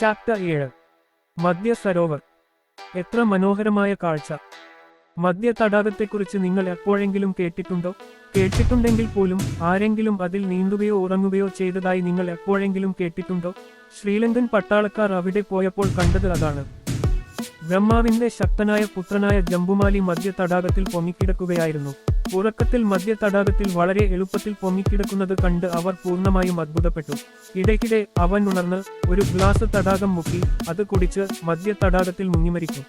Chapter ഏഴ്. മദ്യ സരോവർ. എത്ര മനോഹരമായ കാഴ്ച. മദ്യ തടാകത്തെക്കുറിച്ച് നിങ്ങൾ എപ്പോഴെങ്കിലും കേട്ടിട്ടുണ്ടോ? കേട്ടിട്ടുണ്ടെങ്കിൽ പോലും ആരെങ്കിലും അതിൽ നീന്തുകയോ ഉറങ്ങുകയോ ചെയ്തതായി നിങ്ങൾ എപ്പോഴെങ്കിലും കേട്ടിട്ടുണ്ടോ? ശ്രീലങ്കൻ പട്ടാളക്കാർ അവിടെ പോയപ്പോൾ കണ്ടത് അതാണ്. ബ്രഹ്മാവിന്റെ ശക്തനായ പുത്രനായ ജംബുമാലി മദ്യ തടാകത്തിൽ പൊങ്ങിക്കിടക്കുകയായിരുന്നു. ഉറക്കത്തിൽ മദ്യ തടാകത്തിൽ വളരെ എളുപ്പത്തിൽ പൊങ്ങിക്കിടക്കുന്നത് കണ്ട് അവർ പൂർണമായും അത്ഭുതപ്പെട്ടു. ഇടയ്ക്കിടെ അവൻ ഉണർന്ന് ഒരു ഗ്ലാസ് തടാകം മുക്കി അത് കുടിച്ച് മദ്യ തടാകത്തിൽ മുങ്ങിമരിക്കും.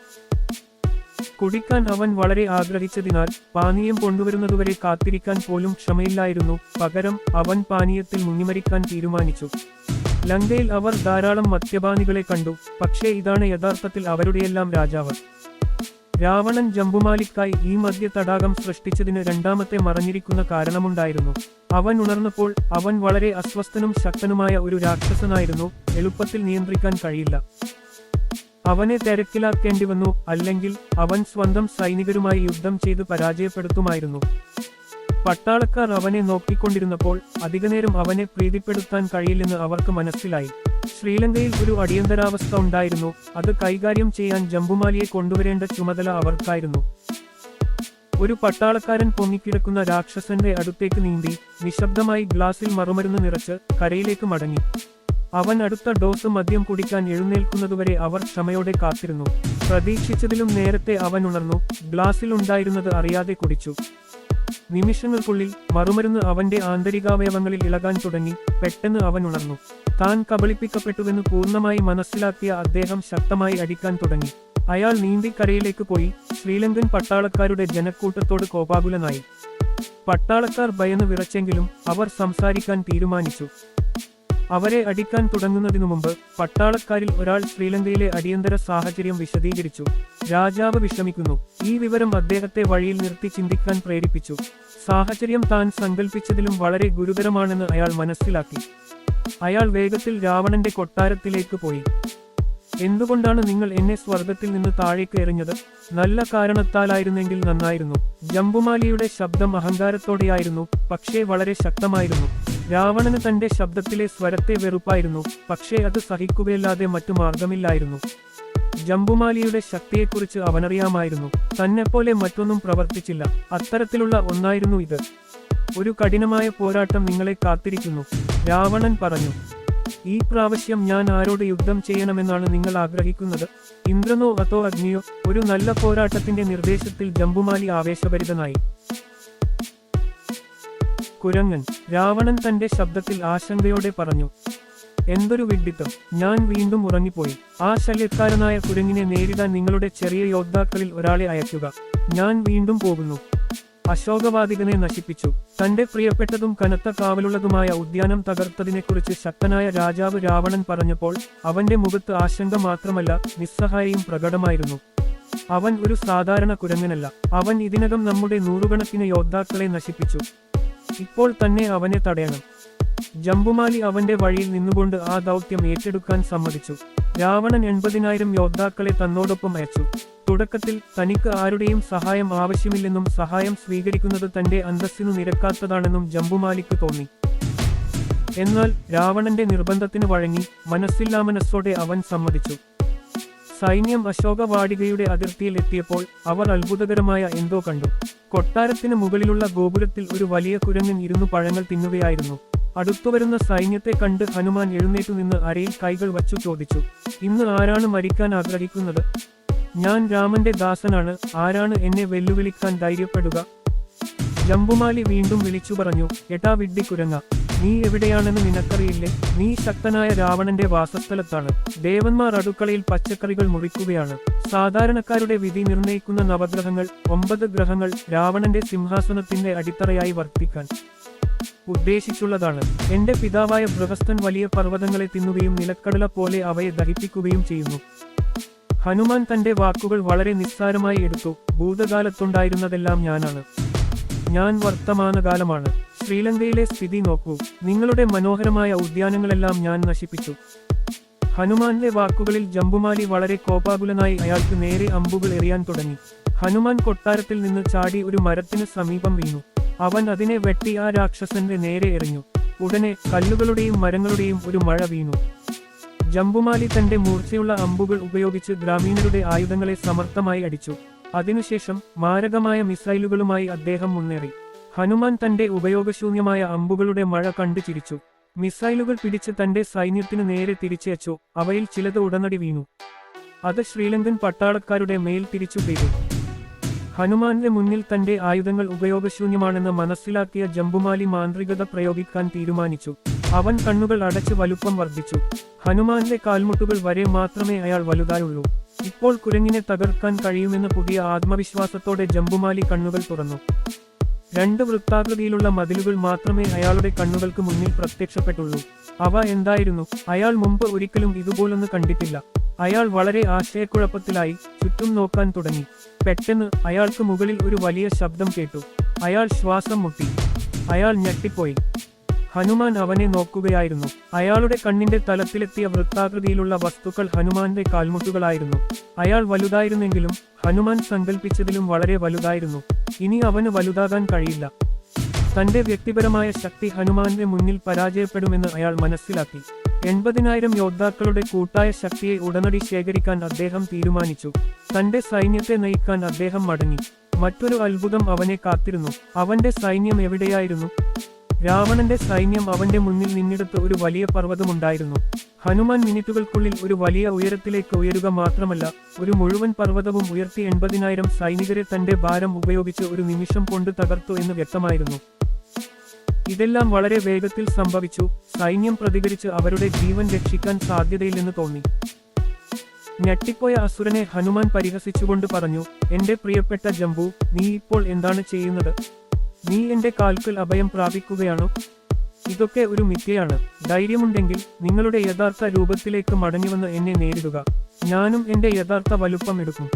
കുടിക്കാൻ അവൻ വളരെ ആഗ്രഹിച്ചതിനാൽ പാനീയം കൊണ്ടുവരുന്നതുവരെ കാത്തിരിക്കാൻ പോലും ക്ഷമയില്ലായിരുന്നു. പകരം അവൻ പാനീയത്തിൽ മുങ്ങിമരിക്കാൻ തീരുമാനിച്ചു. ലങ്കയിൽ അവർ ധാരാളം മദ്യപാനികളെ കണ്ടു. പക്ഷേ ഇതാണ് യഥാർത്ഥത്തിൽ അവരുടെയെല്ലാം രാജാവ്. രാവണൻ ജംബുമാലിക്കായി ഈ മദ്യ തടാകം സൃഷ്ടിച്ചതിന് രണ്ടാമത്തെ മറഞ്ഞിരിക്കുന്ന കാരണമുണ്ടായിരുന്നു. അവൻ ഉണർന്നപ്പോൾ അവൻ വളരെ അസ്വസ്ഥനും ശക്തനുമായ ഒരു രാക്ഷസനായിരുന്നു. എളുപ്പത്തിൽ നിയന്ത്രിക്കാൻ കഴിയില്ല. അവനെ തിരക്കിലാക്കേണ്ടി വന്നു. അല്ലെങ്കിൽ അവൻ സ്വന്തം സൈനികരുമായി യുദ്ധം ചെയ്ത് പരാജയപ്പെടുത്തുമായിരുന്നു. പട്ടാളക്കാർ അവനെ നോക്കിക്കൊണ്ടിരുന്നപ്പോൾ അധികനേരം അവനെ പ്രീതിപ്പെടുത്താൻ കഴിയില്ലെന്ന് അവർക്ക് മനസ്സിലായി. ശ്രീലങ്കയിൽ ഒരു അടിയന്തരാവസ്ഥ ഉണ്ടായിരുന്നു. അത് കൈകാര്യം ചെയ്യാൻ ജംബുമാലിയെ കൊണ്ടുവരേണ്ട ചുമതല അവർക്കായിരുന്നു. ഒരു പട്ടാളക്കാരൻ പൊങ്ങിക്കിടക്കുന്ന രാക്ഷസന്റെ അടുത്തേക്ക് നീന്തി നിശബ്ദമായി ഗ്ലാസിൽ മറുമരുന്ന് നിറച്ച് കരയിലേക്ക് മടങ്ങി. അവൻ അടുത്ത ഡോസ് മദ്യം കുടിക്കാൻ എഴുന്നേൽക്കുന്നതുവരെ അവർ ക്ഷമയോടെ കാത്തിരുന്നു. പ്രതീക്ഷിച്ചതിലും നേരത്തെ അവൻ ഉണർന്നു. ഗ്ലാസിൽ ഉണ്ടായിരുന്നത് അറിയാതെ കുടിച്ചു. നിമിഷങ്ങൾക്കുള്ളിൽ മറുമരുന്ന് അവന്റെ ആന്തരികാവയവങ്ങളിൽ ഇളകാൻ തുടങ്ങി പെട്ടെന്ന് അവൻ ഉണർന്നു. താൻ കബളിപ്പിക്കപ്പെട്ടുവെന്ന് പൂർണമായി മനസ്സിലാക്കിയ അദ്ദേഹം ശക്തമായി അടിക്കാൻ തുടങ്ങി. അയാൾ നീന്തിക്കരയിലേക്ക് പോയി ശ്രീലങ്കൻ പട്ടാളക്കാരുടെ ജനക്കൂട്ടത്തോട് കോപാകുലനായി. പട്ടാളക്കാർ ഭയന്ന് വിറച്ചെങ്കിലും അവർ സംസാരിക്കാൻ തീരുമാനിച്ചു. അവരെ അടിക്കാൻ തുടങ്ങുന്നതിനു മുമ്പ് പട്ടാളക്കാരിൽ ഒരാൾ ശ്രീലങ്കയിലെ അടിയന്തര സാഹചര്യം വിശദീകരിച്ചു. രാജാവ് വിഷമിക്കുന്നു. ഈ വിവരം അദ്ദേഹത്തെ വഴിയിൽ നിർത്തി ചിന്തിക്കാൻ പ്രേരിപ്പിച്ചു. സാഹചര്യം താൻ സങ്കല്പിച്ചതിലും വളരെ ഗുരുതരമാണെന്ന് അയാൾ മനസ്സിലാക്കി. അയാൾ വേഗത്തിൽ രാവണന്റെ കൊട്ടാരത്തിലേക്ക് പോയി. എന്തുകൊണ്ടാണ് നിങ്ങൾ എന്നെ സ്വർഗത്തിൽ നിന്ന് താഴേക്ക് എറിഞ്ഞത്? നല്ല കാരണത്താലായിരുന്നെങ്കിൽ നന്നായിരുന്നു. ജംബുമാലിയുടെ ശബ്ദം അഹങ്കാരത്തോടെയായിരുന്നു പക്ഷേ വളരെ ശക്തമായിരുന്നു. രാവണന് തന്റെ ശബ്ദത്തിലെ സ്വരത്തെ വെറുപ്പായിരുന്നു പക്ഷേ അത് സഹിക്കുകയല്ലാതെ മറ്റു മാർഗമില്ലായിരുന്നു ജംബുമാലിയുടെ ശക്തിയെക്കുറിച്ച് അവനറിയാമായിരുന്നു തന്നെപ്പോലെ മറ്റൊന്നും പ്രവർത്തിച്ചില്ല അത്തരത്തിലുള്ള ഒന്നായിരുന്നു ഇത്. ഒരു കഠിനമായ പോരാട്ടം നിങ്ങളെ കാത്തിരിക്കുന്നു രാവണൻ പറഞ്ഞു. ഈ പ്രാവശ്യം ഞാൻ ആരോട് യുദ്ധം ചെയ്യണമെന്നാണ് നിങ്ങൾ ആഗ്രഹിക്കുന്നത്? ഇന്ദ്രനോ അതോ അഗ്നിയോ? ഒരു നല്ല പോരാട്ടത്തിന്റെ നിർദ്ദേശത്തിൽ ജംബുമാലി ആവേശഭരിതനായി. കുരങ്ങൻ രാവണൻ തന്റെ ശബ്ദത്തിൽ ആശങ്കയോടെ പറഞ്ഞു എന്തൊരു വിഡ്ഢിത്തം. ഞാൻ വീണ്ടും ഉറങ്ങിപ്പോയി. ആ ശല്യക്കാരനായ കുരങ്ങിനെ നേരിടാൻ നിങ്ങളുടെ ചെറിയ യോദ്ധാക്കളിൽ ഒരാളെ അയക്കുക. ഞാൻ വീണ്ടും പോകുന്നു. അശോകവാദികനെ നശിപ്പിച്ചു. തന്റെ പ്രിയപ്പെട്ടതും കനത്ത കാവലുള്ളതുമായ ഉദ്യാനം തകർത്തതിനെക്കുറിച്ച് ശക്തനായ രാജാവ് രാവണൻ പറഞ്ഞപ്പോൾ അവന്റെ മുഖത്ത് ആശങ്ക മാത്രമല്ല നിസ്സഹായയും പ്രകടമായിരുന്നു. അവൻ ഒരു സാധാരണ കുരങ്ങനല്ല. അവൻ ഇതിനകം നമ്മുടെ നൂറുകണക്കിന് യോദ്ധാക്കളെ നശിപ്പിച്ചു. ഇപ്പോൾ തന്നെ അവനെ തടയണം. ജംബുമാലി അവന്റെ വഴിയിൽ നിന്നുകൊണ്ട് ആ ദൗത്യം ഏറ്റെടുക്കാൻ സമ്മതിച്ചു. രാവണൻ എൺപതിനായിരം യോദ്ധാക്കളെ തന്നോടൊപ്പം അയച്ചു. തുടക്കത്തിൽ തനിക്ക് ആരുടെയും സഹായം ആവശ്യമില്ലെന്നും സഹായം സ്വീകരിക്കുന്നത് തന്റെ അന്തസ്സിനു നിരക്കാത്തതാണെന്നും ജംബുമാലിക്ക് തോന്നി. എന്നാൽ രാവണന്റെ നിർബന്ധത്തിന് വഴങ്ങി മനസ്സില്ലാ മനസ്സോടെ അവൻ സമ്മതിച്ചു. സൈന്യം അശോകവാടികയുടെ അതിർത്തിയിൽ എത്തിയപ്പോൾ അവർ അത്ഭുതകരമായ എന്തോ കണ്ടു. കൊട്ടാരത്തിന് മുകളിലുള്ള ഗോപുരത്തിൽ ഒരു വലിയ കുരങ്ങൻ ഇരുന്നു പഴങ്ങൾ തിന്നുകയായിരുന്നു. അടുത്തുവരുന്ന സൈന്യത്തെ കണ്ട് ഹനുമാൻ എഴുന്നേറ്റു നിന്ന് അരയിൽ കൈകൾ വച്ചു ചോദിച്ചു ഇന്ന് ആരാണ് മരിക്കാൻ ആഗ്രഹിക്കുന്നത്? ഞാൻ രാമന്റെ ദാസനാണ് ആരാണ് എന്നെ വെല്ലുവിളിക്കാൻ ധൈര്യപ്പെടുക? ജംബുമാലി വീണ്ടും വിളിച്ചു പറഞ്ഞു എട്ടാ കുരങ്ങ നീ എവിടെയാണെന്ന് നിനക്കറിയില്ലേ? നീ ശക്തനായ രാവണന്റെ വാസസ്ഥലത്താണ്. ദേവന്മാർ അടുക്കളയിൽ പച്ചക്കറികൾ മുറിക്കുകയാണ്. സാധാരണക്കാരുടെ വിധി നിർണയിക്കുന്ന നവഗ്രഹങ്ങൾ ഒമ്പത് ഗ്രഹങ്ങൾ രാവണന്റെ സിംഹാസനത്തിന്റെ അടിത്തറയായി വർത്തിക്കാൻ ഉദ്ദേശിച്ചുള്ളതാണ്. എന്റെ പിതാവായ ബൃഹസ്ഥൻ വലിയ പർവതങ്ങളെ തിന്നുകയും നിലക്കടല പോലെ അവയെ ദഹിപ്പിക്കുകയും ചെയ്യുന്നു. ഹനുമാൻ തന്റെ വാക്കുകൾ വളരെ നിസ്സാരമായി എടുത്തു. ഭൂതകാലത്തുണ്ടായിരുന്നതെല്ലാം ഞാനാണ്. ഞാൻ വർത്തമാനകാലമാണ്. ശ്രീലങ്കയിലെ സ്ഥിതി നോക്കൂ. നിങ്ങളുടെ മനോഹരമായ ഉദ്യാനങ്ങളെല്ലാം ഞാൻ നശിപ്പിച്ചു. ഹനുമാന്റെ വാക്കുകളിൽ ജംബുമാലി വളരെ കോപാകുലനായി അയാൾക്ക് നേരെ അമ്പുകൾ എറിയാൻ തുടങ്ങി. ഹനുമാൻ കൊട്ടാരത്തിൽ നിന്ന് ചാടി ഒരു മരത്തിന് സമീപം വീണു. അവൻ അതിനെ വെട്ടി ആ രാക്ഷസന്റെ നേരെ എറിഞ്ഞു. ഉടനെ കല്ലുകളുടെയും മരങ്ങളുടെയും ഒരു മഴ വീണു. ജംബുമാലി തന്റെ മൂർച്ചയുള്ള അമ്പുകൾ ഉപയോഗിച്ച് ഗ്രാമീണരുടെ ആയുധങ്ങളെ സമർത്ഥമായി അടിച്ചു. അതിനുശേഷം മാരകമായ മിസൈലുകളുമായി അദ്ദേഹം മുന്നേറി. ഹനുമാൻ തന്റെ ഉപയോഗശൂന്യമായ അമ്പുകളുടെ മഴ കണ്ടു ചിരിച്ചു. മിസൈലുകൾ പിടിച്ച് തന്റെ സൈന്യത്തിനു നേരെ തിരിച്ചയച്ചു അവയിൽ ചിലത് ഉടനടി വീണു. അത് ശ്രീലങ്കൻ പട്ടാളക്കാരുടെ മേൽ തിരിച്ചു പെയ്തു. ഹനുമാന്റെ മുന്നിൽ തന്റെ ആയുധങ്ങൾ ഉപയോഗശൂന്യമാണെന്ന് മനസ്സിലാക്കിയ ജംബുമാലി മാന്ത്രികത പ്രയോഗിക്കാൻ തീരുമാനിച്ചു. അവൻ കണ്ണുകൾ അടച്ച് വലുപ്പം വർദ്ധിച്ചു. ഹനുമാന്റെ കാൽമുട്ടുകൾ വരെ മാത്രമേ അയാൾ വലുതായുള്ളൂ. ഇപ്പോൾ കുരങ്ങിനെ തകർക്കാൻ കഴിയുമെന്ന പുതിയ ആത്മവിശ്വാസത്തോടെ ജമ്പുമാലി കണ്ണുകൾ തുറന്നു. രണ്ട് വൃത്താകൃതിയിലുള്ള മതിലുകൾ മാത്രമേ അയാളുടെ കണ്ണുകൾക്ക് മുന്നിൽ പ്രത്യക്ഷപ്പെട്ടുള്ളൂ. അവ എന്തായിരുന്നു? അയാൾ മുമ്പ് ഒരിക്കലും ഇതുപോലൊന്ന് കണ്ടിട്ടില്ല. അയാൾ വളരെ ആശയക്കുഴപ്പത്തിലായി ചുറ്റും നോക്കാൻ തുടങ്ങി. പെട്ടെന്ന് അയാൾക്ക് മുകളിൽ ഒരു വലിയ ശബ്ദം കേട്ടു. അയാൾ ശ്വാസം മുട്ടി. അയാൾ ഞെട്ടിപ്പോയി. ഹനുമാൻ അവനെ നോക്കുകയായിരുന്നു. അയാളുടെ കണ്ണിന്റെ തലത്തിലെത്തിയ വൃത്താകൃതിയിലുള്ള വസ്തുക്കൾ ഹനുമാന്റെ കാൽമുട്ടുകളായിരുന്നു. അയാൾ വലുതായിരുന്നെങ്കിലും ഹനുമാൻ സങ്കല്പിച്ചതിലും വളരെ വലുതായിരുന്നു. ഇനി അവന് വലുതാകാൻ കഴിയില്ല. തന്റെ വ്യക്തിപരമായ ശക്തി ഹനുമാന്റെ മുന്നിൽ പരാജയപ്പെടുമെന്ന് അയാൾ മനസ്സിലാക്കി. എൺപതിനായിരം യോദ്ധാക്കളുടെ കൂട്ടായ ശക്തിയെ ഉടനടി ശേഖരിക്കാൻ അദ്ദേഹം തീരുമാനിച്ചു. തന്റെ സൈന്യത്തെ നയിക്കാൻ അദ്ദേഹം മടങ്ങി. മറ്റൊരു അത്ഭുതം അവനെ കാത്തിരുന്നു. അവന്റെ സൈന്യം എവിടെയായിരുന്നു? രാവണന്റെ സൈന്യം അവന്റെ മുന്നിൽ നിന്നിടത്ത് ഒരു വലിയ പർവതമുണ്ടായിരുന്നു. ഹനുമാൻ മിനിറ്റുകൾക്കുള്ളിൽ ഒരു വലിയ ഉയരത്തിലേക്ക് ഉയരുക മാത്രമല്ല ഒരു മുഴുവൻ പർവതവും ഉയർത്തി എൺപതിനായിരം സൈനികരെ തന്റെ ഭാരം ഉപയോഗിച്ച് ഒരു നിമിഷം കൊണ്ട് തകർത്തു എന്ന് വ്യക്തമായിരുന്നു. ഇതെല്ലാം വളരെ വേഗത്തിൽ സംഭവിച്ചു. സൈന്യം പ്രതികരിച്ച് അവരുടെ ജീവൻ രക്ഷിക്കാൻ സാധ്യതയില്ലെന്ന് തോന്നി. ഞെട്ടിപ്പോയ അസുരനെ ഹനുമാൻ പരിഹസിച്ചുകൊണ്ട് പറഞ്ഞു എന്റെ പ്രിയപ്പെട്ട ജംബു നീ ഇപ്പോൾ എന്താണ് ചെയ്യുന്നത്? നീ എന്റെ കാൽക്കൽ അഭയം പ്രാപിക്കുകയാണോ? ഇതൊക്കെ ഒരു മിഥ്യയാണ്. ധൈര്യമുണ്ടെങ്കിൽ നിങ്ങളുടെ യഥാർത്ഥ രൂപത്തിലേക്ക് മടങ്ങിവന്ന് എന്നെ നേരിടുക. ഞാനും എന്റെ യഥാർത്ഥ വലുപ്പം എടുക്കും.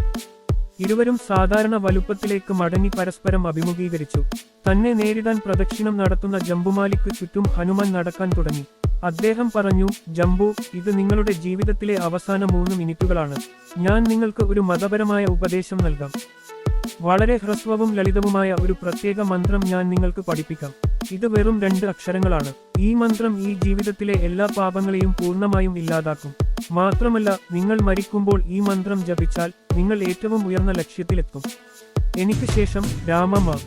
ഇരുവരും സാധാരണ വലുപ്പത്തിലേക്ക് മടങ്ങി പരസ്പരം അഭിമുഖീകരിച്ചു. തന്നെ നേരിടാൻ പ്രദക്ഷിണം നടത്തുന്ന ജംബുമാലിക്ക് ചുറ്റും ഹനുമാൻ നടക്കാൻ തുടങ്ങി. അദ്ദേഹം പറഞ്ഞു ജംബു ഇത് നിങ്ങളുടെ ജീവിതത്തിലെ അവസാന മൂന്ന് മിനിറ്റുകളാണ്. ഞാൻ നിങ്ങൾക്ക് ഒരു മതപരമായ ഉപദേശം നൽകാം. വളരെ ഹ്രസ്വവും ലളിതവുമായ ഒരു പ്രത്യേക മന്ത്രം ഞാൻ നിങ്ങൾക്ക് പഠിപ്പിക്കാം. ഇത് വെറും രണ്ട് അക്ഷരങ്ങളാണ്. ഈ മന്ത്രം ഈ ജീവിതത്തിലെ എല്ലാ പാപങ്ങളെയും പൂർണമായും ഇല്ലാതാക്കും. മാത്രമല്ല നിങ്ങൾ മരിക്കുമ്പോൾ ഈ മന്ത്രം ജപിച്ചാൽ നിങ്ങൾ ഏറ്റവും ഉയർന്ന ലക്ഷ്യത്തിലെത്തും. എനിക്ക് ശേഷം രാമമ്മ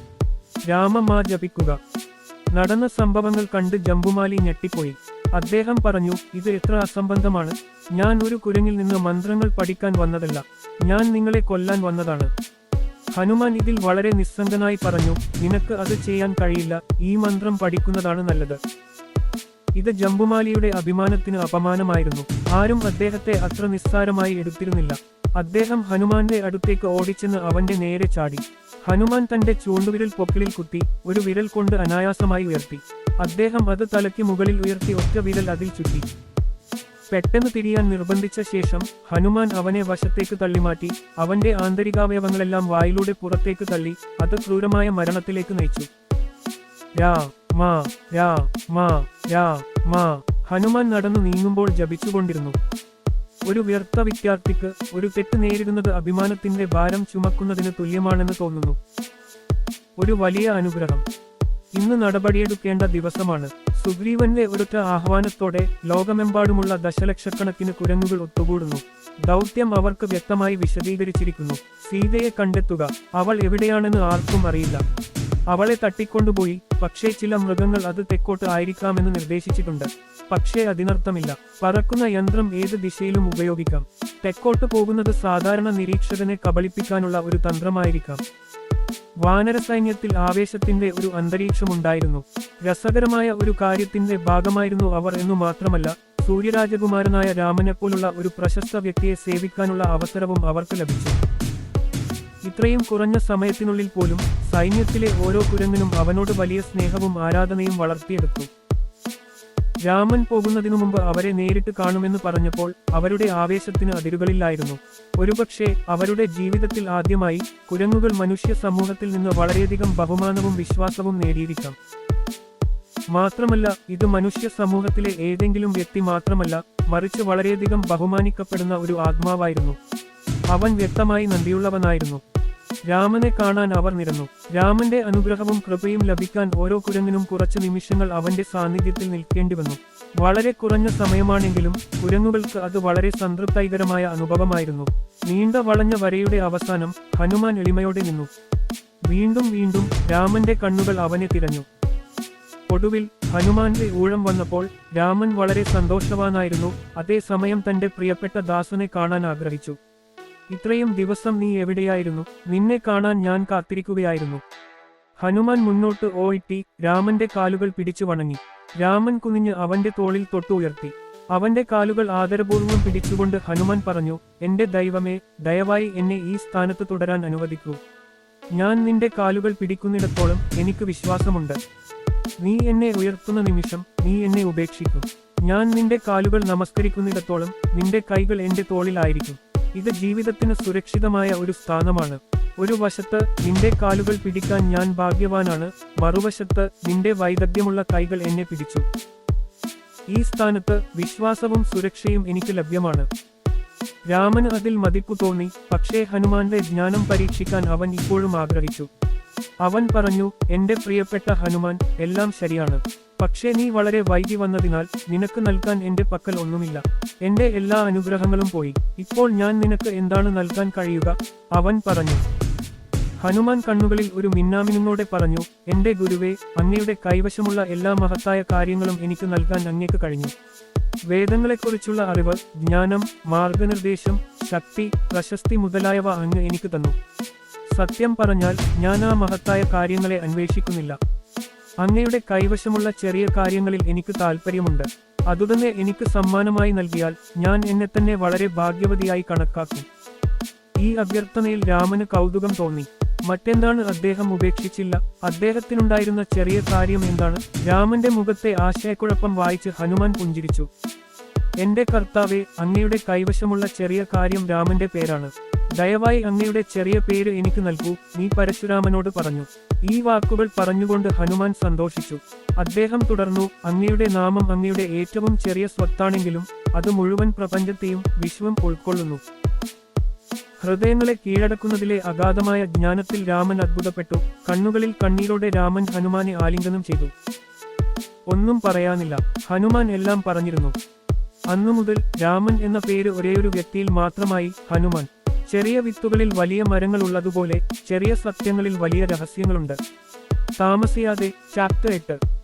രാമമ്മ ജപിക്കുക. നടന്ന സംഭവങ്ങൾ കണ്ട് ജമ്പുമാലി ഞെട്ടിപ്പോയി. അദ്ദേഹം പറഞ്ഞു ഇത് എത്ര അസംബന്ധമാണ്. ഞാൻ ഒരു കുരങ്ങിൽ നിന്ന് മന്ത്രങ്ങൾ പഠിക്കാൻ വന്നതല്ല. ഞാൻ നിങ്ങളെ കൊല്ലാൻ വന്നതാണ്. ഹനുമാൻ ഇതിൽ വളരെ നിസ്സംഗനായി പറഞ്ഞു നിനക്ക് അത് ചെയ്യാൻ കഴിയില്ല ഈ മന്ത്രം പഠിക്കുന്നതാണ് നല്ലത്. ഇത് ജംബുമാലിയുടെ അഭിമാനത്തിന് അപമാനമായിരുന്നു. ആരും അദ്ദേഹത്തെ അത്ര നിസ്സാരമായി എടുത്തിരുന്നില്ല. അദ്ദേഹം ഹനുമാന്റെ അടുത്തേക്ക് ഓടിച്ചെന്ന് അവന്റെ നേരെ ചാടി. ഹനുമാൻ തന്റെ ചൂണ്ടുവിരൽ പൊക്കിളിൽ കുത്തി ഒരു വിരൽ കൊണ്ട് അനായാസമായി ഉയർത്തി. അദ്ദേഹം അത് തലയ്ക്ക് മുകളിൽ ഉയർത്തി ഒറ്റ വിരൽ അതിൽ ചുറ്റി. പെട്ടെന്ന് തിരിയാൻ നിർബന്ധിച്ച ശേഷം ഹനുമാൻ അവനെ വശത്തേക്ക് തള്ളിമാറ്റി അവന്റെ ആന്തരികാവയവങ്ങളെല്ലാം വായിലൂടെ പുറത്തേക്ക് തള്ളി അത് ക്രൂരമായ മരണത്തിലേക്ക് നയിച്ചു. രാ മാ രാ മാ രാ മാ ഹനുമാൻ നടന്നു നീങ്ങുമ്പോൾ ജപിച്ചുകൊണ്ടിരുന്നു. ഒരു വ്യർത്ഥ വിദ്യാർത്ഥിക്ക് ഒരു തെറ്റ് നേരിടുന്നത് അഭിമാനത്തിന്റെ ഭാരം ചുമക്കുന്നതിന് തുല്യമാണെന്ന് തോന്നുന്നു. ഒരു വലിയ അനുഗ്രഹം. ഇന്ന് നടപടിയെടുക്കേണ്ട ദിവസമാണ്. സുഗ്രീവന്റെ ഒരൊറ്റ ആഹ്വാനത്തോടെ ലോകമെമ്പാടുമുള്ള ദശലക്ഷക്കണക്കിന് കുരങ്ങുകൾ ഒത്തുകൂടുന്നു. ദൗത്യം അവർക്ക് വ്യക്തമായി വിശദീകരിച്ചിരിക്കുന്നു. സീതയെ കണ്ടെത്തുക. അവൾ എവിടെയാണെന്ന് ആർക്കും അറിയില്ല. അവളെ തട്ടിക്കൊണ്ടുപോയി. പക്ഷേ ചില മൃഗങ്ങൾ അത് തെക്കോട്ട് ആയിരിക്കാമെന്ന് നിർദ്ദേശിച്ചിട്ടുണ്ട്. പക്ഷേ അതിനർത്ഥമില്ല. പറക്കുന്ന യന്ത്രം ഏത് ദിശയിലും ഉപയോഗിക്കാം. തെക്കോട്ട് പോകുന്നത് സാധാരണ നിരീക്ഷകനെ കബളിപ്പിക്കാനുള്ള ഒരു തന്ത്രമായിരിക്കാം. വാനര സൈന്യത്തിൽ ആവേശത്തിന്റെ ഒരു അന്തരീക്ഷമുണ്ടായിരുന്നു. രസകരമായ ഒരു കാര്യത്തിന്റെ ഭാഗമായിരുന്നു അവർ എന്നു മാത്രമല്ല സൂര്യരാജകുമാരനായ രാമനെപ്പോലുള്ള ഒരു പ്രശസ്ത വ്യക്തിയെ സേവിക്കാനുള്ള അവസരവും അവർക്ക് ലഭിച്ചു. ഇത്രയും കുറഞ്ഞ സമയത്തിനുള്ളിൽ പോലും സൈന്യത്തിലെ ഓരോ കുരങ്ങിനും അവനോട് വലിയ സ്നേഹവും ആരാധനയും വളർത്തിയെടുത്തു. രാമൻ പോകുന്നതിനു മുമ്പ് അവരെ നേരിട്ട് കാണുമെന്ന് പറഞ്ഞപ്പോൾ അവരുടെ ആവേശത്തിന് അതിരുകളില്ലായിരുന്നു. ഒരുപക്ഷെ അവരുടെ ജീവിതത്തിൽ ആദ്യമായി കുരങ്ങുകൾ മനുഷ്യ സമൂഹത്തിൽ നിന്ന് വളരെയധികം ബഹുമാനവും വിശ്വാസവും നേടിയിരിക്കാം. മാത്രമല്ല ഇത് മനുഷ്യ സമൂഹത്തിലെ ഏതെങ്കിലും വ്യക്തി മാത്രമല്ല മറിച്ച് വളരെയധികം ബഹുമാനിക്കപ്പെടുന്ന ഒരു ആത്മാവായിരുന്നു. അവൻ വ്യക്തമായി നന്ദിയുള്ളവനായിരുന്നു. രാമനെ കാണാൻ അവർ നിരന്നു. രാമന്റെ അനുഗ്രഹവും കൃപയും ലഭിക്കാൻ ഓരോ കുരങ്ങിനും കുറച്ച് നിമിഷങ്ങൾ അവന്റെ സാന്നിധ്യത്തിൽ നിൽക്കേണ്ടി വന്നു. വളരെ കുറഞ്ഞ സമയമാണെങ്കിലും കുരങ്ങുകൾക്ക് അത് വളരെ സംതൃപ്തികരമായ അനുഭവമായിരുന്നു. നീണ്ട വളഞ്ഞ വരയുടെ അവസാനം ഹനുമാൻ എളിമയോടെ നിന്നു. വീണ്ടും വീണ്ടും രാമന്റെ കണ്ണുകൾ അവനെ തിരഞ്ഞു. ഒടുവിൽ ഹനുമാന്റെ ഊഴം വന്നപ്പോൾ രാമൻ വളരെ സന്തോഷവാനായിരുന്നു. അതേസമയം തന്റെ പ്രിയപ്പെട്ട ദാസനെ കാണാൻ ആഗ്രഹിച്ചു. ഇത്രയും ദിവസം നീ എവിടെയായിരുന്നു? നിന്നെ കാണാൻ ഞാൻ കാത്തിരിക്കുകയായിരുന്നു. ഹനുമാൻ മുന്നോട്ട് ഓയിട്ടി രാമന്റെ കാലുകൾ പിടിച്ചു വണങ്ങി. രാമൻ കുനിഞ്ഞ് അവന്റെ തോളിൽ തൊട്ടു ഉയർത്തി അവന്റെ കാലുകൾ ആദരപൂർവം പിടിച്ചുകൊണ്ട് ഹനുമാൻ പറഞ്ഞു എന്റെ ദൈവമേ ദയവായി എന്നെ ഈ സ്ഥാനത്ത് തുടരാൻ അനുവദിക്കൂ. ഞാൻ നിന്റെ കാലുകൾ പിടിക്കുന്നിടത്തോളം എനിക്ക് വിശ്വാസമുണ്ട്. നീ എന്നെ ഉയർത്തുന്ന നിമിഷം നീ എന്നെ ഉപേക്ഷിക്കും. ഞാൻ നിന്റെ കാലുകൾ നമസ്കരിക്കുന്നിടത്തോളം നിന്റെ കൈകൾ എന്റെ തോളിലായിരിക്കും. ഇത് ജീവിതത്തിന് സുരക്ഷിതമായ ഒരു സ്ഥാനമാണ്. ഒരു വശത്ത് നിന്റെ കാലുകൾ പിടിക്കാൻ ഞാൻ ഭാഗ്യവാനാണ് മറുവശത്ത് നിന്റെ വൈദഗ്ധ്യമുള്ള കൈകൾ എന്നെ പിടിച്ചു. ഈ സ്ഥാനത്ത് വിശ്വാസവും സുരക്ഷയും എനിക്ക് ലഭ്യമാണ്. രാമന് അതിൽ മതിപ്പു തോന്നി പക്ഷേ ഹനുമാന്റെ ജ്ഞാനം പരീക്ഷിക്കാൻ അവൻ ഇപ്പോഴും ആഗ്രഹിച്ചു. അവൻ പറഞ്ഞു എന്റെ പ്രിയപ്പെട്ട ഹനുമാൻ എല്ലാം ശരിയാണ്. പക്ഷേ നീ വളരെ വൈകി വന്നതിനാൽ നിനക്ക് നൽകാൻ എന്റെ പക്കൽ ഒന്നുമില്ല. എന്റെ എല്ലാ അനുഗ്രഹങ്ങളും പോയി. ഇപ്പോൾ ഞാൻ നിനക്ക് എന്താണ് നൽകാൻ കഴിയുക? അവൻ പറഞ്ഞു. ഹനുമാൻ കണ്ണുകളിൽ ഒരു മിന്നാമിനുങ്ങോടെ പറഞ്ഞു എന്റെ ഗുരുവേ അങ്ങയുടെ കൈവശമുള്ള എല്ലാ മഹത്തായ കാര്യങ്ങളും എനിക്ക് നൽകാൻ അങ്ങേക്ക് കഴിഞ്ഞു. വേദങ്ങളെക്കുറിച്ചുള്ള അറിവ് ജ്ഞാനം മാർഗനിർദ്ദേശം ശക്തി പ്രശസ്തി മുതലായവ അങ്ങ് എനിക്ക് തന്നു. സത്യം പറഞ്ഞാൽ ഞാൻ ആ മഹത്തായ കാര്യങ്ങളെ അന്വേഷിക്കുന്നില്ല. അങ്ങയുടെ കൈവശമുള്ള ചെറിയ കാര്യങ്ങളിൽ എനിക്ക് താൽപ്പര്യമുണ്ട്. അതുതന്നെ എനിക്ക് സമ്മാനമായി നൽകിയാൽ ഞാൻ എന്നെ തന്നെ വളരെ ഭാഗ്യവതിയായി കണക്കാക്കും. ഈ അഭ്യർത്ഥനയിൽ രാമന് കൗതുകം തോന്നി. മറ്റെന്താണ് അദ്ദേഹം ഉപേക്ഷിച്ചില്ല? അദ്ദേഹത്തിനുണ്ടായിരുന്ന ചെറിയ കാര്യം എന്താണ്? രാമന്റെ മുഖത്തെ ആശയക്കുഴപ്പം വായിച്ച് ഹനുമാൻ പുഞ്ചിരിച്ചു. എന്റെ കർത്താവെ അങ്ങയുടെ കൈവശമുള്ള ചെറിയ കാര്യം രാമന്റെ പേരാണ്. ദയവായി അങ്ങയുടെ ചെറിയ പേര് എനിക്ക് നൽകൂ. നീ പരശുരാമനോട് പറഞ്ഞു. ഈ വാക്കുകൾ പറഞ്ഞുകൊണ്ട് ഹനുമാൻ സന്തോഷിച്ചു. അദ്ദേഹം തുടർന്നു അങ്ങയുടെ നാമം അങ്ങയുടെ ഏറ്റവും ചെറിയ സ്വത്താണെങ്കിലും അത് മുഴുവൻ പ്രപഞ്ചത്തെയും വിശ്വം ഉൾക്കൊള്ളുന്നു. ഹൃദയങ്ങളെ കീഴടക്കുന്നതിലെ അഗാധമായ ജ്ഞാനത്തിൽ രാമൻ അത്ഭുതപ്പെട്ടു. കണ്ണുകളിൽ കണ്ണീരോടെ രാമൻ ഹനുമാനെ ആലിംഗനം ചെയ്തു. ഒന്നും പറയാനില്ല. ഹനുമാൻ എല്ലാം പറഞ്ഞിരുന്നു. അന്നു മുതൽ രാമൻ എന്ന പേര് ഒരേയൊരു വ്യക്തിയിൽ മാത്രമായി ഹനുമാൻ ചെറിയ വിത്തുകളിൽ വലിയ മരങ്ങൾ ഉള്ളതുപോലെ ചെറിയ സത്യങ്ങളിൽ വലിയ രഹസ്യങ്ങളുണ്ട്. താമസിയാതെ ചാപ്റ്റർ എട്ട്.